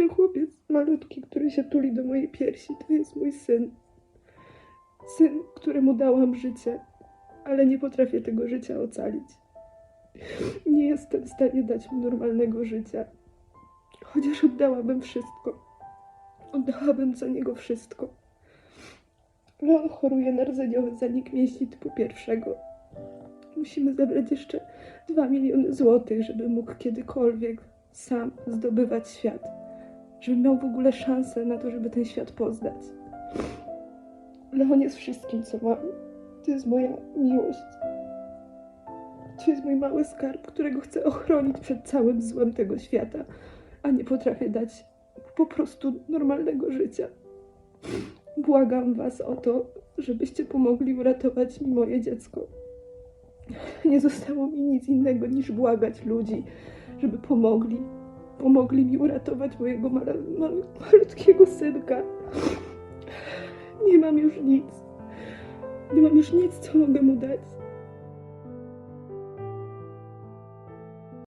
Ten chłopiec malutki, który się tuli do mojej piersi, to jest mój syn. Syn, któremu dałam życie, ale nie potrafię tego życia ocalić. Nie jestem w stanie dać mu normalnego życia. Chociaż oddałabym wszystko. Oddałabym za niego wszystko. Ale on choruje na rdzeniowy zanik mięśni typu pierwszego. Musimy zebrać jeszcze 2 miliony złotych, żeby mógł kiedykolwiek sam zdobywać świat. Żeby miał w ogóle szansę na to, żeby ten świat poznać. Ale on jest wszystkim, co mam. To jest moja miłość. To jest mój mały skarb, którego chcę ochronić przed całym złem tego świata, a nie potrafię dać po prostu normalnego życia. Błagam Was o to, żebyście pomogli uratować mi moje dziecko. Nie zostało mi nic innego niż błagać ludzi, żeby pomogli. Pomogli mi uratować mojego mala, mal, malutkiego synka. Nie mam już nic. Nie mam już nic, co mogę mu dać.